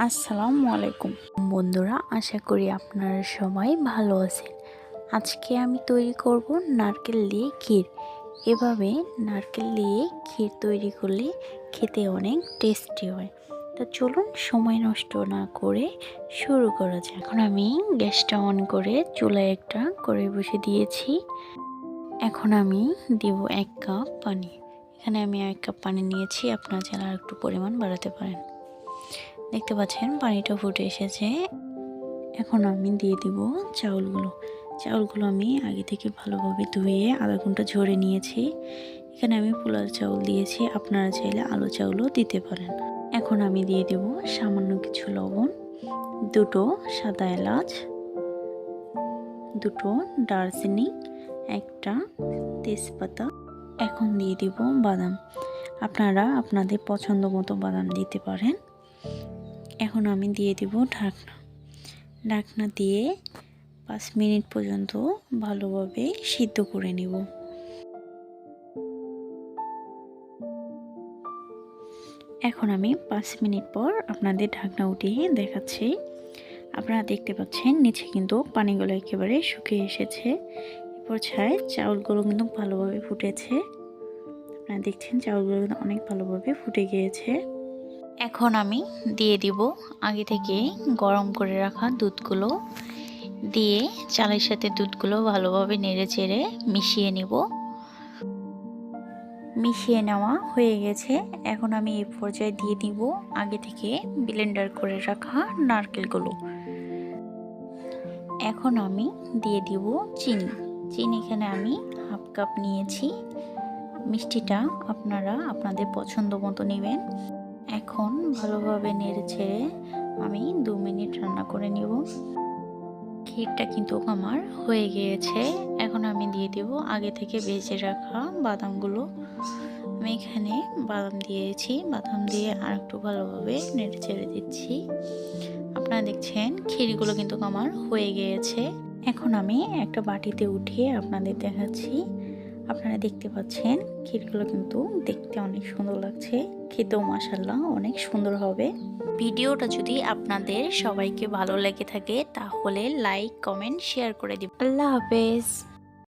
আসসালামু আলাইকুম। বন্ধুরা, আশা করি আপনারা সবাই ভালো আছেন। আজকে আমি তৈরি করব নারকেল দিয়ে ক্ষীর। এভাবে নারকেল দিয়ে ক্ষীর তৈরি করলে খেতে অনেক টেস্টি হয়। তো চলুন, সময় নষ্ট না করে শুরু করা যায় এখন আমি গ্যাসটা অন করে চুলায় একটা করে বসে দিয়েছি। এখন আমি দিব এক কাপ পানি। এখানে আমি এক কাপ পানি নিয়েছি। আপনার চাইলে আর একটু পরিমাণ বাড়াতে পারেন। দেখতে পাচ্ছেন, পানিটা ফুটে এসেছে। এখন আমি দিয়ে দিব চাউলগুলো। চাউলগুলো আমি আগে থেকে ভালোভাবে ধুয়ে আধা ঘণ্টা ঝরে নিয়েছি। এখানে আমি পোলাও চাউল দিয়েছি, আপনারা চাইলে আলু চাউলও দিতে পারেন। এখন আমি দিয়ে দেব সামান্য কিছু লবণ, দুটো সাদা এলাচ, দুটো দারচিনি, একটা তেজপাতা, এখন দিয়ে দিব বাদাম। আপনারা আপনাদের পছন্দ মতো বাদাম দিতে পারেন। এখন আমি দিয়ে দিব ঢাকনা। ঢাকনা দিয়ে পাঁচ মিনিট পর্যন্ত ভালোভাবে সিদ্ধ করে নিব। এখন আমি পাঁচ মিনিট পর আপনাদের ঢাকনা উঠিয়ে দেখাচ্ছি। আপনারা দেখতে পাচ্ছেন, নিচে কিন্তু পানিগুলো একেবারে শুকিয়ে এসেছে। এরপর ছায় চাউলগুলো কিন্তু ভালোভাবে ফুটেছে। আপনারা দেখছেন, চাউলগুলো কিন্তু অনেক ভালোভাবে ফুটে গিয়েছে। এখন আমি দিয়ে দিব আগে থেকে গরম করে রাখা দুধগুলো। দিয়ে চালের সাথে দুধগুলো ভালোভাবে নেড়ে চেড়ে মিশিয়ে নিব। মিশিয়ে নেওয়া হয়ে গেছে। এখন আমি এই পর্যায়ে দিয়ে দিব আগে থেকে ব্লেন্ডার করে রাখা নারকেলগুলো। এখন আমি দিয়ে দিব চিনি। চিনি এখানে আমি হাফ কাপ নিয়েছি। মিষ্টিটা আপনারা আপনাদের পছন্দ মতো নেবেন। এখন ভালোভাবে নেড়ে ছেড়ে আমি দু মিনিট রান্না করে নিব। ক্ষীরটা কিন্তু আমার হয়ে গিয়েছে। এখন আমি দিয়ে দেব আগে থেকে ভেজে রাখা বাদামগুলো। আমি এখানে বাদাম দিয়েছি। বাদাম দিয়ে আর একটু ভালোভাবে নেড়ে ছেড়ে দিচ্ছি। আপনারা দেখছেন ক্ষীরগুলো কিন্তু আমার হয়ে গিয়েছে। এখন আমি একটা বাটিতে উঠিয়ে আপনাদের দেখাচ্ছি। আপনারা দেখতে পাচ্ছেন, ক্ষীরগুলো কিন্তু দেখতে অনেক সুন্দর লাগছে। খেতেও মাসাল্লাহ অনেক সুন্দর হবে। ভিডিওটা যদি আপনাদের সবাইকে ভালো লেগে থাকে, তাহলে লাইক কমেন্ট শেয়ার করে দিন আল্লাহ হাফেজ।